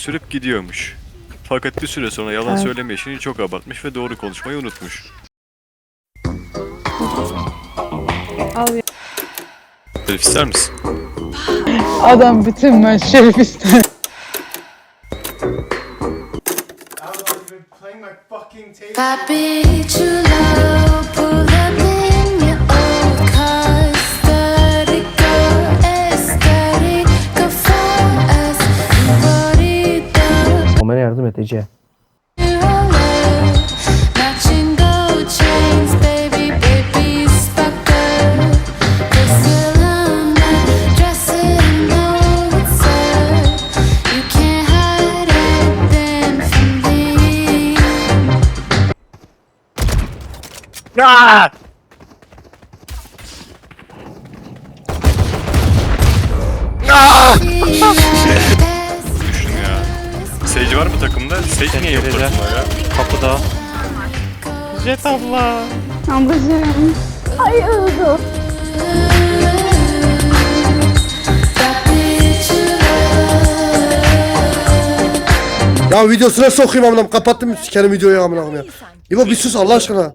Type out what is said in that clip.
sürüp gidiyormuş. Fakat bir süre sonra yalan Evet. söyleme işini çok abartmış ve doğru konuşmayı unutmuş. Al ya. Elif ister misin? Adam bütün ben şerif ister. Papi chulo, Ömer'e yardım et Ece. matching Sage var mı takımda? Sage niye yok takımda ya? Kapıda. Jet abla. Ablacığım. Hayır. Ya videosuna sokayım amına kapattım sikerim videoyu amına koyayım ya. İbo bir sus Allah aşkına.